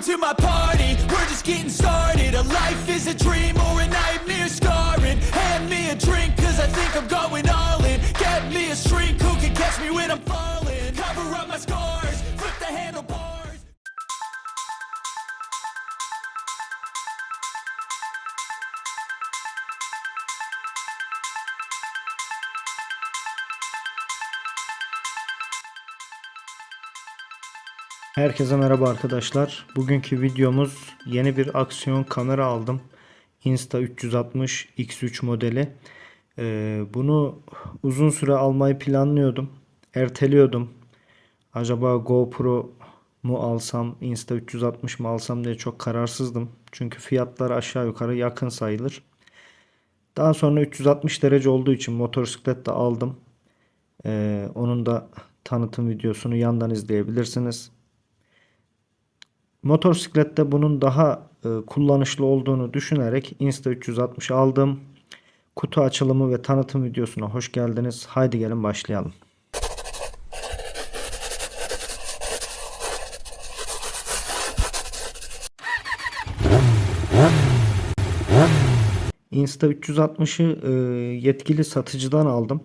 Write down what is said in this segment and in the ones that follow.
Welcome to my party, we're just getting started. A life is a dream or a nightmare scarring. Hand me a drink cause I think I'm going all in. Get me a shrink who can catch me when I'm falling? Cover up my scars, flip the handlebars Herkese merhaba arkadaşlar. Bugünkü videomuz yeni bir aksiyon kamera aldım. Insta 360 X3 modeli. Ee, bunu uzun süre almayı planlıyordum. Erteliyordum. Acaba GoPro mu alsam, Insta 360 mı alsam diye çok kararsızdım. Çünkü fiyatlar aşağı yukarı yakın sayılır. Daha sonra 360 derece olduğu için motosiklet de aldım. Ee, onun da tanıtım videosunu yandan izleyebilirsiniz. Motosiklette bunun daha e, kullanışlı olduğunu düşünerek Insta360 aldım. Kutu açılımı ve tanıtım videosuna hoş geldiniz. Haydi gelin başlayalım. Insta360'ı e, yetkili satıcıdan aldım.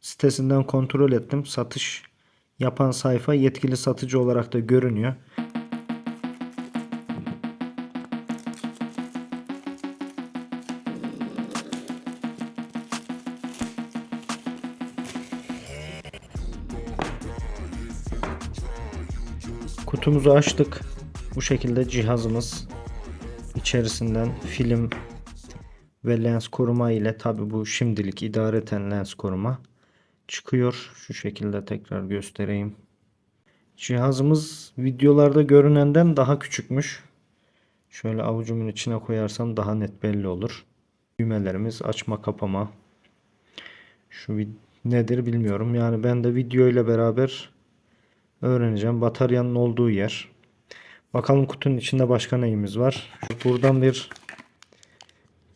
Sitesinden kontrol ettim. Satış yapan sayfa yetkili satıcı olarak da görünüyor. Kutumuzu açtık. Bu şekilde cihazımız içerisinden film ve lens koruma ile tabi bu şimdilik idareten lens koruma çıkıyor. Şu şekilde tekrar göstereyim. Cihazımız videolarda görünenden daha küçükmüş. Şöyle avucumun içine koyarsam daha net belli olur. Düğmelerimiz açma kapama. Şu nedir bilmiyorum. Yani ben de video ile beraber öğreneceğim. Bataryanın olduğu yer. Bakalım kutunun içinde başka neyimiz var. Buradan bir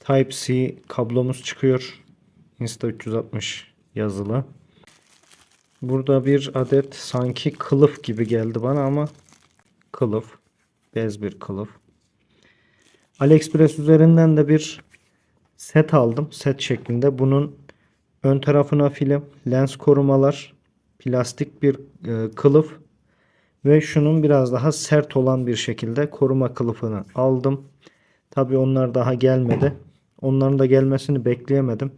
Type-C kablomuz çıkıyor. Insta360 yazılı. Burada bir adet sanki kılıf gibi geldi bana ama kılıf. Bez bir kılıf. AliExpress üzerinden de bir set aldım. Set şeklinde. Bunun ön tarafına film, lens korumalar, plastik bir e, kılıf ve şunun biraz daha sert olan bir şekilde koruma kılıfını aldım. Tabi onlar daha gelmedi. Onların da gelmesini bekleyemedim.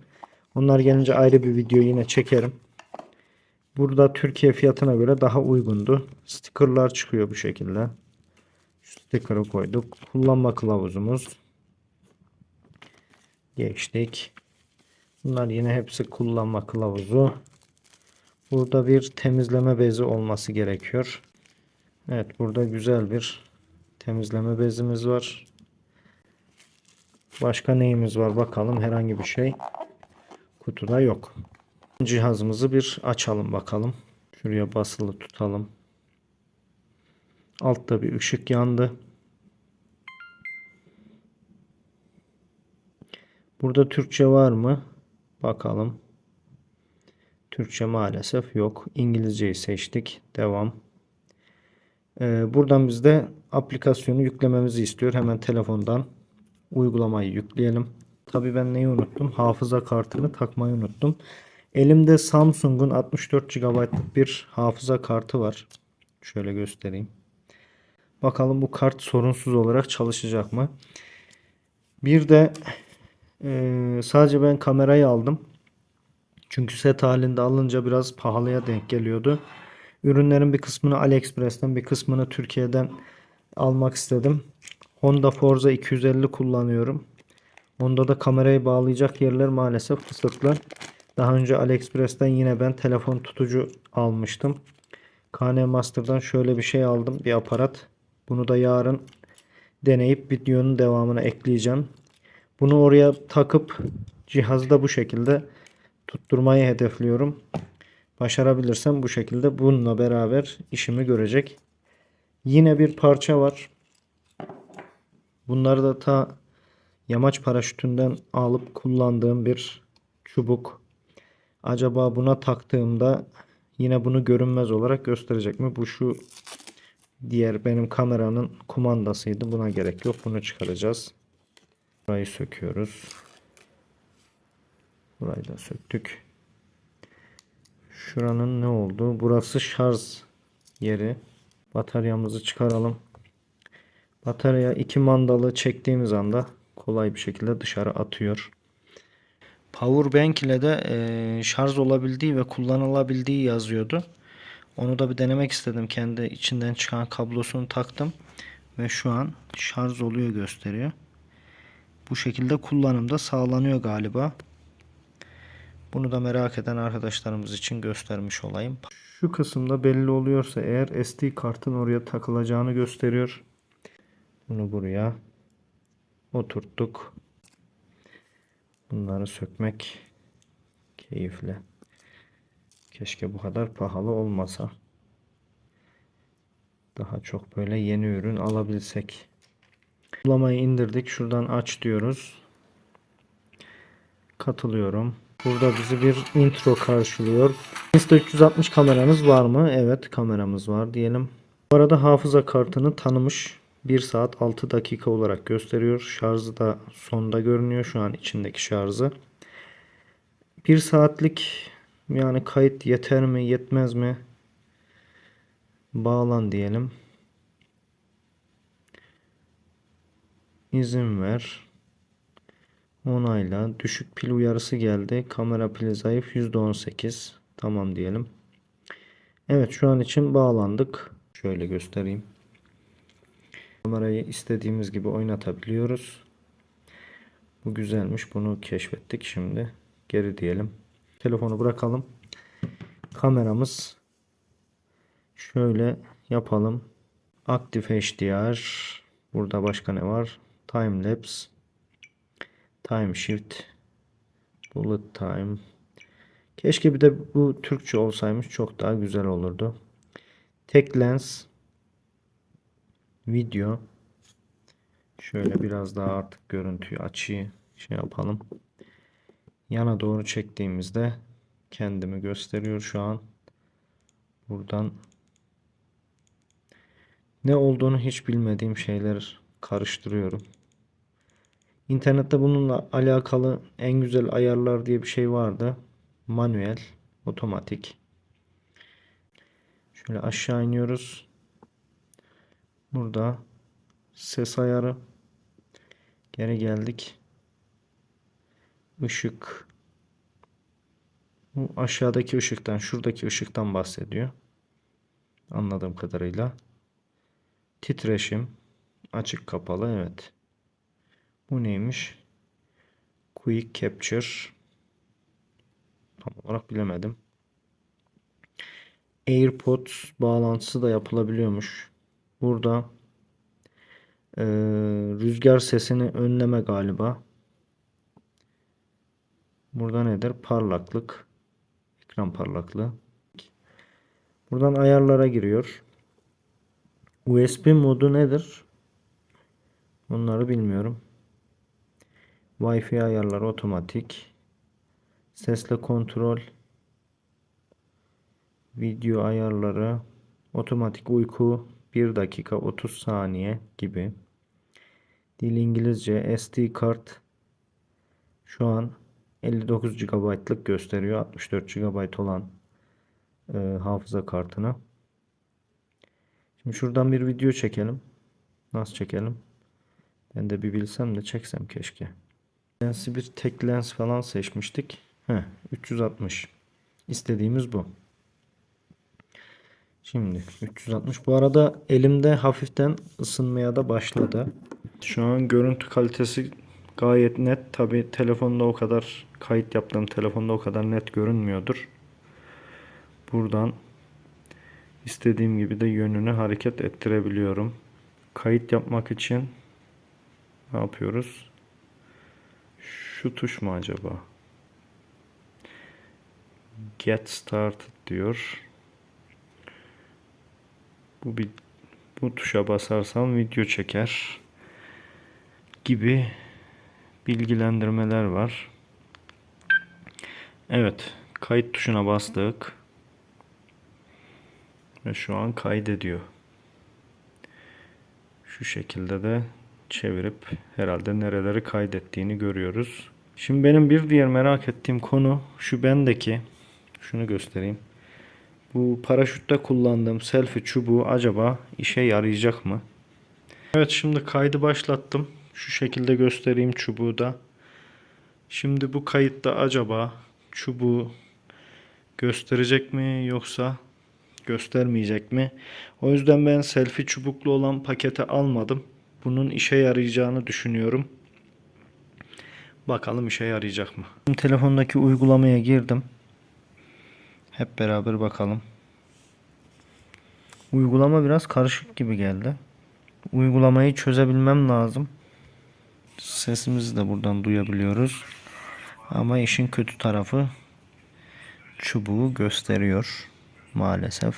Onlar gelince ayrı bir video yine çekerim. Burada Türkiye fiyatına göre daha uygundu. Stickerlar çıkıyor bu şekilde. Şu sticker'ı koyduk. Kullanma kılavuzumuz. Geçtik. Bunlar yine hepsi kullanma kılavuzu. Burada bir temizleme bezi olması gerekiyor. Evet burada güzel bir temizleme bezimiz var. Başka neyimiz var bakalım herhangi bir şey kutuda yok. Cihazımızı bir açalım bakalım. Şuraya basılı tutalım. Altta bir ışık yandı. Burada Türkçe var mı? Bakalım. Türkçe maalesef yok. İngilizceyi seçtik. Devam. Ee, buradan bizde aplikasyonu yüklememizi istiyor. Hemen telefondan uygulamayı yükleyelim. Tabii ben neyi unuttum? Hafıza kartını takmayı unuttum. Elimde Samsung'un 64 GB'lık bir hafıza kartı var. Şöyle göstereyim. Bakalım bu kart sorunsuz olarak çalışacak mı? Bir de e, sadece ben kamerayı aldım. Çünkü set halinde alınca biraz pahalıya denk geliyordu. Ürünlerin bir kısmını AliExpress'ten bir kısmını Türkiye'den almak istedim. Honda Forza 250 kullanıyorum. Onda da kamerayı bağlayacak yerler maalesef kısıtlı. Daha önce AliExpress'ten yine ben telefon tutucu almıştım. KN Master'dan şöyle bir şey aldım. Bir aparat. Bunu da yarın deneyip videonun devamına ekleyeceğim. Bunu oraya takıp cihazı da bu şekilde tutturmayı hedefliyorum. Başarabilirsem bu şekilde bununla beraber işimi görecek. Yine bir parça var. Bunları da ta yamaç paraşütünden alıp kullandığım bir çubuk. Acaba buna taktığımda yine bunu görünmez olarak gösterecek mi? Bu şu diğer benim kameranın kumandasıydı. Buna gerek yok. Bunu çıkaracağız. Burayı söküyoruz. Burayı da söktük. Şuranın ne oldu? Burası şarj yeri. Bataryamızı çıkaralım. Batarya iki mandalı çektiğimiz anda kolay bir şekilde dışarı atıyor. Powerbank ile de eee, şarj olabildiği ve kullanılabildiği yazıyordu. Onu da bir denemek istedim. Kendi içinden çıkan kablosunu taktım ve şu an şarj oluyor gösteriyor. Bu şekilde kullanımda sağlanıyor galiba. Bunu da merak eden arkadaşlarımız için göstermiş olayım. Şu kısımda belli oluyorsa eğer SD kartın oraya takılacağını gösteriyor. Bunu buraya oturttuk. Bunları sökmek keyifli. Keşke bu kadar pahalı olmasa. Daha çok böyle yeni ürün alabilsek. Uygulamayı indirdik. Şuradan aç diyoruz. Katılıyorum. Burada bizi bir intro karşılıyor. Insta360 kameranız var mı? Evet kameramız var diyelim. Bu arada hafıza kartını tanımış. 1 saat 6 dakika olarak gösteriyor. Şarjı da sonda görünüyor şu an içindeki şarjı. 1 saatlik yani kayıt yeter mi yetmez mi? Bağlan diyelim. İzin ver. Onayla. Düşük pil uyarısı geldi. Kamera pili zayıf %18. Tamam diyelim. Evet şu an için bağlandık. Şöyle göstereyim. Kamerayı istediğimiz gibi oynatabiliyoruz. Bu güzelmiş. Bunu keşfettik şimdi. Geri diyelim. Telefonu bırakalım. Kameramız şöyle yapalım. Active HDR. Burada başka ne var? Time lapse. Time shift. Bullet time. Keşke bir de bu Türkçe olsaymış çok daha güzel olurdu. Tek lens. Video. Şöyle biraz daha artık görüntüyü açıyı şey yapalım. Yana doğru çektiğimizde kendimi gösteriyor şu an. Buradan ne olduğunu hiç bilmediğim şeyler karıştırıyorum. İnternette bununla alakalı en güzel ayarlar diye bir şey vardı. Manuel, otomatik. Şöyle aşağı iniyoruz. Burada ses ayarı. Geri geldik. Işık. Bu aşağıdaki ışıktan, şuradaki ışıktan bahsediyor. Anladığım kadarıyla. Titreşim. Açık kapalı evet. Bu neymiş? Quick Capture. Tam olarak bilemedim. AirPods bağlantısı da yapılabiliyormuş. Burada eee, rüzgar sesini önleme galiba. Burada nedir? Parlaklık. Ekran parlaklığı. Buradan ayarlara giriyor. USB modu nedir? Bunları bilmiyorum. Wi-Fi ayarları otomatik. Sesle kontrol. Video ayarları. Otomatik uyku 1 dakika 30 saniye gibi. Dil İngilizce SD kart şu an 59 GB'lık gösteriyor. 64 GB olan e, hafıza kartına. Şimdi şuradan bir video çekelim. Nasıl çekelim? Ben de bir bilsem de çeksem keşke. Lensi bir tek lens falan seçmiştik. Heh, 360. İstediğimiz bu. Şimdi 360. Bu arada elimde hafiften ısınmaya da başladı. Şu an görüntü kalitesi gayet net. Tabi telefonda o kadar kayıt yaptığım telefonda o kadar net görünmüyordur. Buradan istediğim gibi de yönünü hareket ettirebiliyorum. Kayıt yapmak için ne yapıyoruz? Şu tuş mu acaba? Get started diyor. Bu bir bu tuşa basarsam video çeker gibi bilgilendirmeler var. Evet, kayıt tuşuna bastık. Ve şu an kaydediyor. Şu şekilde de çevirip herhalde nereleri kaydettiğini görüyoruz. Şimdi benim bir diğer merak ettiğim konu şu bendeki şunu göstereyim. Bu paraşütte kullandığım selfie çubuğu acaba işe yarayacak mı? Evet şimdi kaydı başlattım. Şu şekilde göstereyim çubuğu da. Şimdi bu kayıtta acaba çubuğu gösterecek mi yoksa göstermeyecek mi? O yüzden ben selfie çubuklu olan pakete almadım. Bunun işe yarayacağını düşünüyorum. Bakalım işe yarayacak mı? Telefondaki uygulamaya girdim. Hep beraber bakalım. Uygulama biraz karışık gibi geldi. Uygulamayı çözebilmem lazım. Sesimizi de buradan duyabiliyoruz. Ama işin kötü tarafı çubuğu gösteriyor maalesef.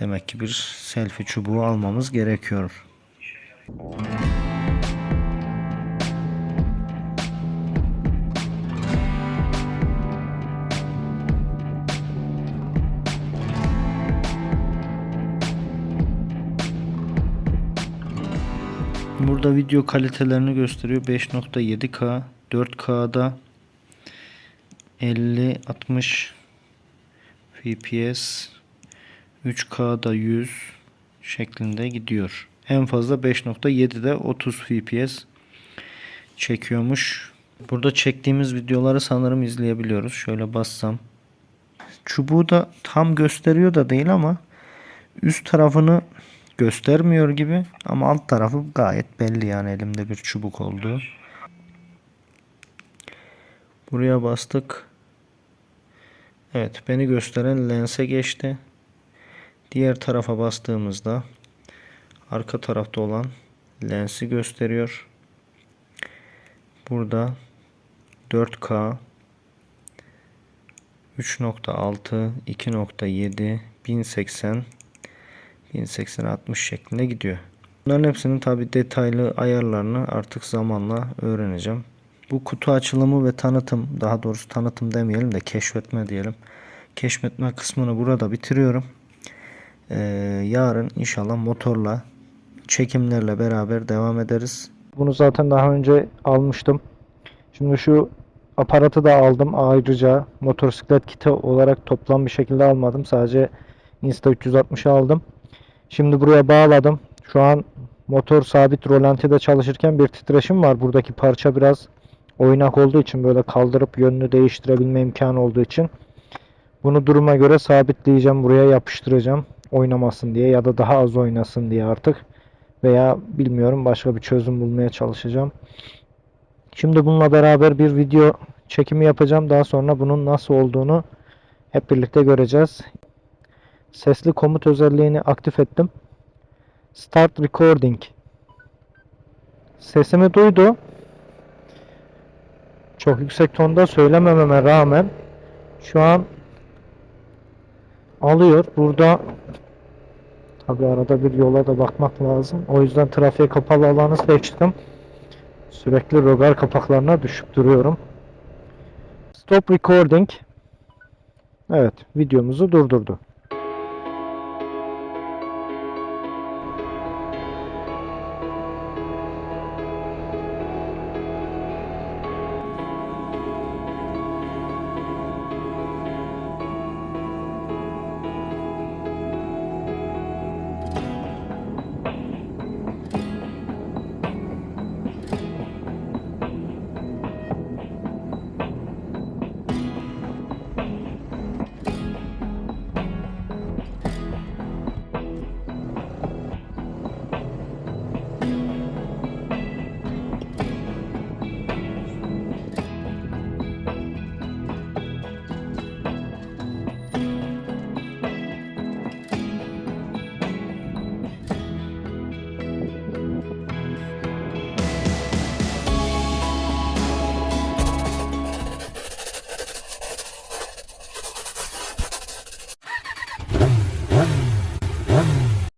Demek ki bir selfie çubuğu almamız gerekiyor. Burada video kalitelerini gösteriyor. 5.7K, 4K'da 50 60 fps 3K'da 100 şeklinde gidiyor. En fazla 5.7'de 30 fps çekiyormuş. Burada çektiğimiz videoları sanırım izleyebiliyoruz. Şöyle bassam. Çubuğu da tam gösteriyor da değil ama üst tarafını göstermiyor gibi ama alt tarafı gayet belli yani elimde bir çubuk olduğu. Buraya bastık. Evet beni gösteren lense geçti. Diğer tarafa bastığımızda arka tarafta olan lensi gösteriyor. Burada 4K 3.6 2.7 1080 1080 60 şeklinde gidiyor. Bunların hepsinin tabi detaylı ayarlarını artık zamanla öğreneceğim. Bu kutu açılımı ve tanıtım daha doğrusu tanıtım demeyelim de keşfetme diyelim. Keşfetme kısmını burada bitiriyorum. Ee, yarın inşallah motorla çekimlerle beraber devam ederiz. Bunu zaten daha önce almıştım. Şimdi şu aparatı da aldım ayrıca motosiklet kiti olarak toplam bir şekilde almadım. Sadece Insta 360'ı aldım. Şimdi buraya bağladım. Şu an motor sabit rolantide çalışırken bir titreşim var. Buradaki parça biraz oynak olduğu için böyle kaldırıp yönünü değiştirebilme imkanı olduğu için bunu duruma göre sabitleyeceğim. Buraya yapıştıracağım. Oynamasın diye ya da daha az oynasın diye artık. Veya bilmiyorum başka bir çözüm bulmaya çalışacağım. Şimdi bununla beraber bir video çekimi yapacağım. Daha sonra bunun nasıl olduğunu hep birlikte göreceğiz. Sesli komut özelliğini aktif ettim. Start recording. Sesimi duydu. Çok yüksek tonda söylemememe rağmen şu an alıyor. Burada tabi arada bir yola da bakmak lazım. O yüzden trafiğe kapalı alanı seçtim. Sürekli rogar kapaklarına düşüp duruyorum. Stop recording. Evet, videomuzu durdurdu.